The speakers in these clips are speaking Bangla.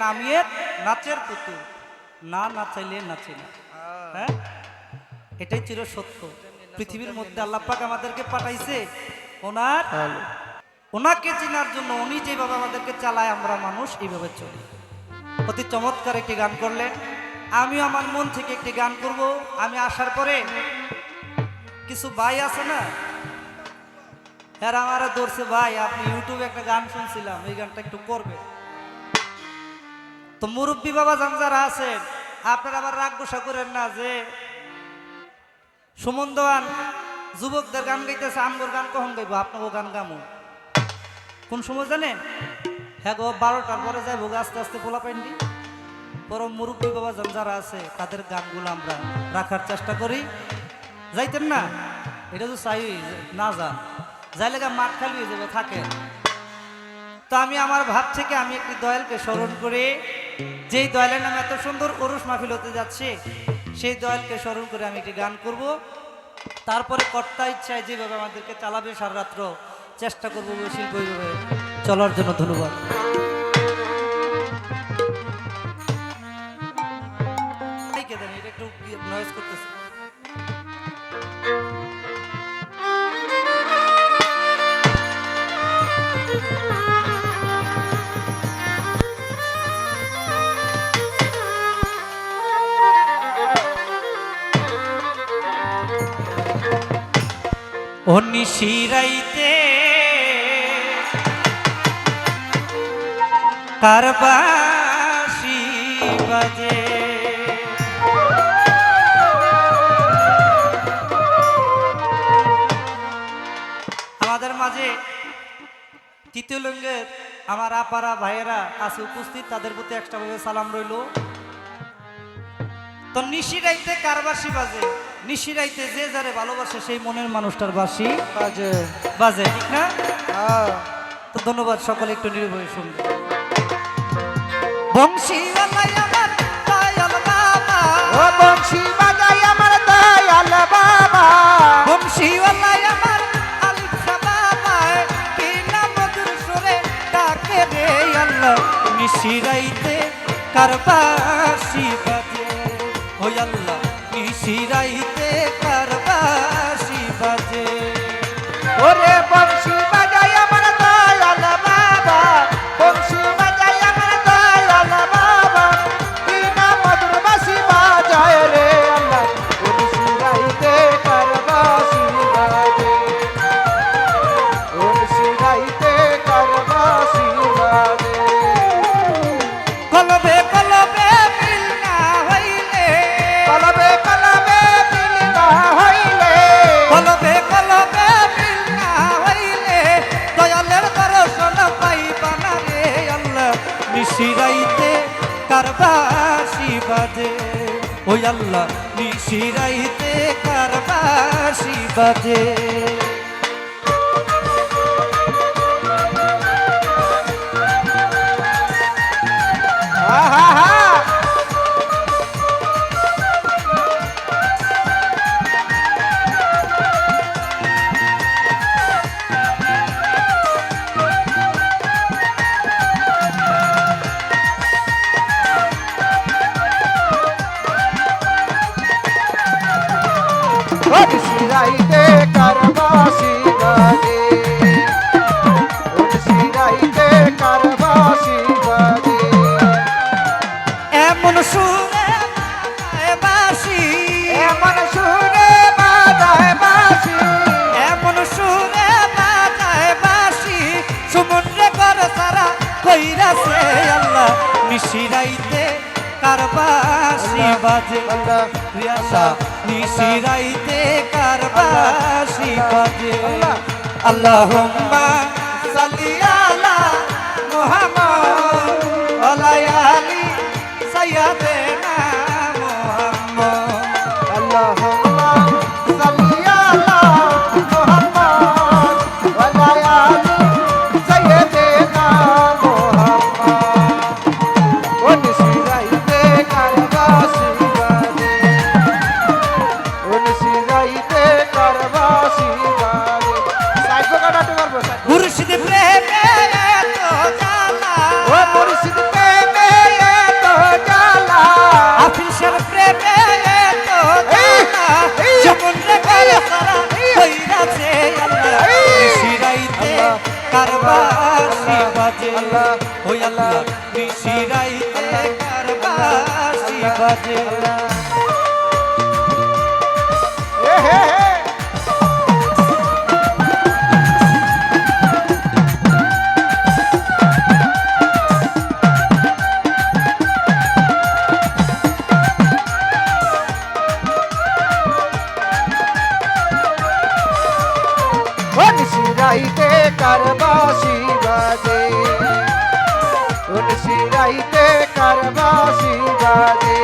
আমি এর নাচের পুতুল। না নাচাইলে নাচি না। হ্যাঁ? এটাই চির সত্য। পৃথিবীর মধ্যে আল্লাহ পাক আমাদেরকে পাঠাইছে ওনার ওনাকে চেনার জন্য উনি যেভাবে আমাদেরকে চালায় আমরা মানুষ এইভাবে চলি। অতি চমৎকার একটি গান করলেন। আমিও আমার মন থেকে একটি গান করব। আমি আসার পরে কিছু ভাই আছে না? হ্যাঁ আমার ধরছে ভাই আপনি ইউটিউবে একটা গান শুনছিলাম এই গানটা একটু করবে তো মুরব্বী বাবা যান যারা আছেন, আপনারা আবার রাগ গোসা করেন না যে সুমন দেওয়ান যুবকদের গান গাইতেছে, আমগোর গান কখন গাইবো? আপনাকেও গান গামো কোন সময় জানেন? হ্যাঁ গো, বারোটার পরে যাইবো আস্তে আস্তে পোলা পাইনি বরং মুরব্বী বাবা যান যারা আছে, তাদের গানগুলো আমরা রাখার চেষ্টা করি। যাইতেন না? এটা তো চাই, না যান। যাইলে গা মাঠ খালি হয়ে যাবে, থাকেন। তো আমি আমার ভাব থেকে আমি একটি দয়ালকে স্মরণ করে। যেই দয়ালের নামে এত সুন্দর ওরস মাহফিল হতে যাচ্ছে, সেই দয়ালকে স্মরণ করে আমি একটি গান করব। তারপরে কর্তা ইচ্ছায় যেভাবে আমাদেরকে চালাবে সারা রাত্র, চেষ্টা করব শিল্প চলার জন্য ধন্যবাদ। অনি শিরাইতে কারবাসি বাজে। আমাদের মাঝে তৃতীয় লিঙ্গের আমার আপারা ভাইয়েরা আছে, উপস্থিত, তাদের প্রতি একটাভাবে সালাম রইল। তো নিশিরাইতে কারবাসি বাজে। নিশিরাইতে যে যারে ভালোবাসে সেই মনের মানুষটার বাসি বাজে। বাজে ঠিক না? হ্যাঁ। তো ধন্যবাদ সকলে একটু নির্ভয় শুনবে বংশীওয়ালাই আমার দয়াল বাবা। ও বংশী বাজাই আমার দয়াল বাবা। বংশীওয়ালাই আমার আলিফ বাবা। কি না মধুর সুরে ডাকে রে আল্লাহ। নিশিরাইতে কারবাসি বাজে বাজে ওই আল্লাহ নিশিরাইতে কারবাসি বাজে আহা হা শিরাইতে মিশিরাইতে কারবাসি বাজে রিয়াসা। মিশিরাইতে কারবাসি বাজে। আল্লাহ। আল্লাহুম্মা কারবাসি বাজে। রাইতে কারবাসি বাজে।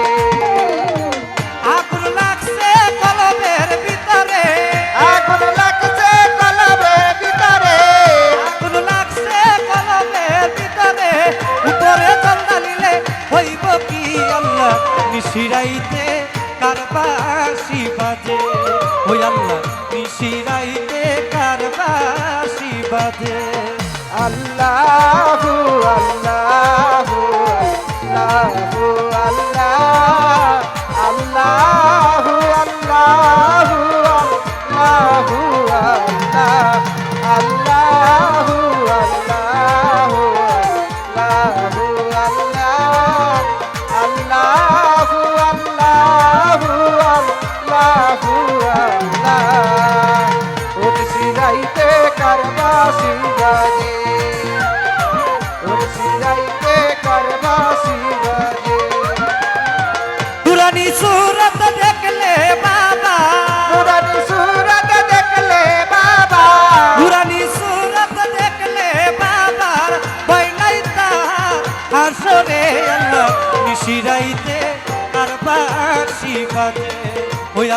আগুন লাগছে কলবের ভিতরে। আগুন লাগছে কলবে ভিতরে। আগুন লাগছে কলবের ভিতরে। উপরে ঢালিলে হইব কি আল্লাহ? নিশিরাইতে বাজে আল্লাহু আল্লাহু আল্লাহু আল্লাহ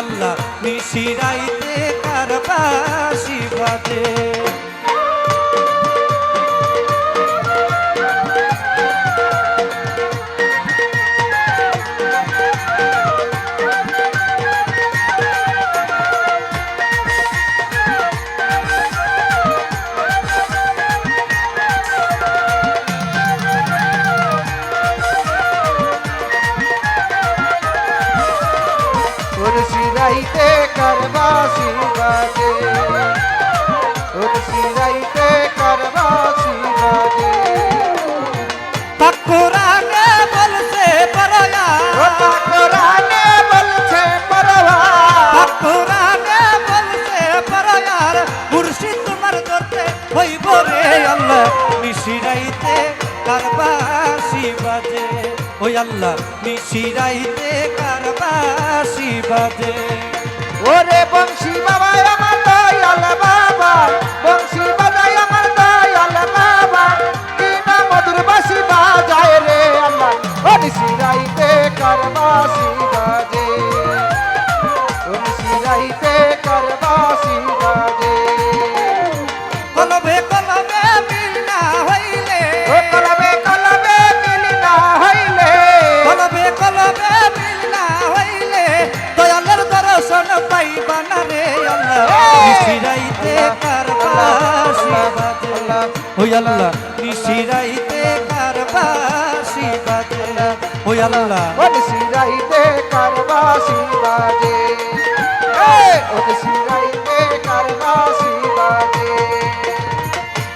আল্লাহ নিশিরাইতে কারবাসি বাজে নিশিরাইতে কারবাসি বাজে? ওরে বংশী বাবা। কারবাসি বাজে ওই আল্লাহ নিশিরাইতে কারবাসি বাজে। ওই আল্লাহ করবাসি বাজে। এ অনিশিরাইতে করবাসি বাজে।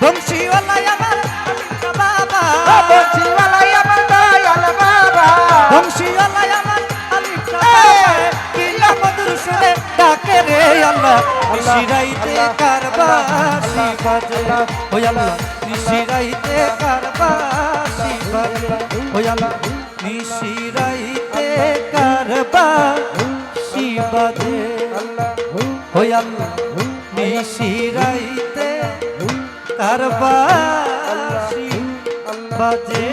বংশীওয়ালা আমার আলিকা বাবা বংশীওয়ালাই আমার দয়াল বাবা। বংশীওয়ালা আমার আলিকা বাবা। কিলা মধুর সুরে ডাকে রে আল্লাহ। নিশিরাইতে কারবাসি বাজে ওই আল্লাহ। নিশিরাইতে কারবাসি বাজে ওই আল্লাহ। নিশিরাইতে কারবাসি বাজে ওই আল্লাহ। নিশিরাইতে কারবাসি বাজে